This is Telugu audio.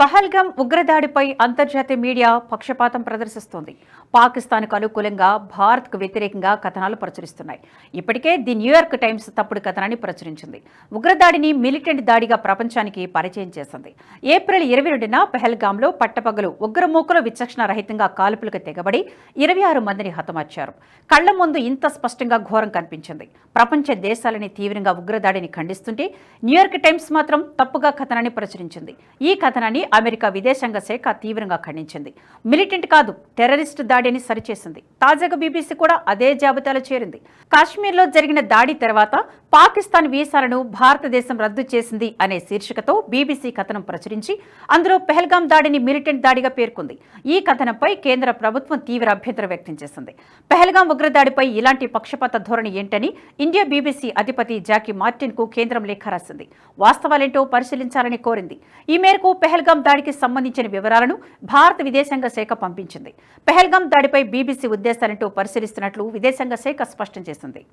పహల్గం ఉగ్రదాడిపై అంతర్జాతీయ మీడియా పక్షపాతం ప్రదర్శిస్తోంది. పాకిస్తాన్కు అనుకూలంగా భారత్కు వ్యతిరేకంగా కథనాలు ప్రచురిస్తున్నాయి. ఇప్పటికే ది న్యూయార్క్ టైమ్స్ తప్పుడు కథనాన్ని ప్రచురించింది. ఉగ్రదాడిని మిలిటెంట్ దాడిగా ప్రపంచానికి పరిచయం చేసింది. ఏప్రిల్ ఇరవై రెండున పెహల్గాంలో పట్టపగలు ఉగ్రమూకలు విచక్షణ రహితంగా కాల్పులకు తెగబడి ఇరవై ఆరు మందిని హతమార్చారు. కళ్ళ ముందు ఇంత స్పష్టంగా ఘోరం కనిపించింది. ప్రపంచ దేశాలని తీవ్రంగా ఉగ్రదాడిని ఖండిస్తుంటే న్యూయార్క్ టైమ్స్ మాత్రం తప్పుగా కథనాన్ని ప్రచురించింది. ఈ కథనాన్ని అమెరికా విదేశాంగ శాఖ తీవ్రంగా ఖండించింది. మిలిటెంట్ కాదు టెర్రరిస్ట్ దాడిని సరిచేసింది. తాజాగా బీబీసీ కూడా అదే జాబితాలో చేరింది. కాశ్మీర్లో జరిగిన దాడి తర్వాత పాకిస్తాన్ వీసాలను భారతదేశం రద్దు చేసింది అనే శీర్షికతో బీబీసీ కథనం ప్రచురించి అందులో పెహల్గాం దాడిని మిలిటెంట్ దాడిగా పేర్కొంది. ఈ కథనంపై కేంద్ర ప్రభుత్వం తీవ్ర అభ్యంతరం వ్యక్తం చేసింది. పెహల్గాం ఉగ్రదాడిపై ఇలాంటి పక్షపాత ధోరణి ఏంటని ఇండియా బీబీసీ అధిపతి జాకీ మార్టిన్కు కేంద్రం లేఖ రాసింది. వాస్తవాలేంటో పరిశీలించాలని కోరింది. ఈ మేరకు పెహల్గాం దాడికి సంబంధించిన వివరాలను భారత విదేశాంగ శాఖ పంపించింది. పెహల్గాం దాడిపై బీబీసీ ఉద్దేశాలేంటో పరిశీలిస్తున్నట్లు విదేశాంగ శాఖ స్పష్టం చేసింది.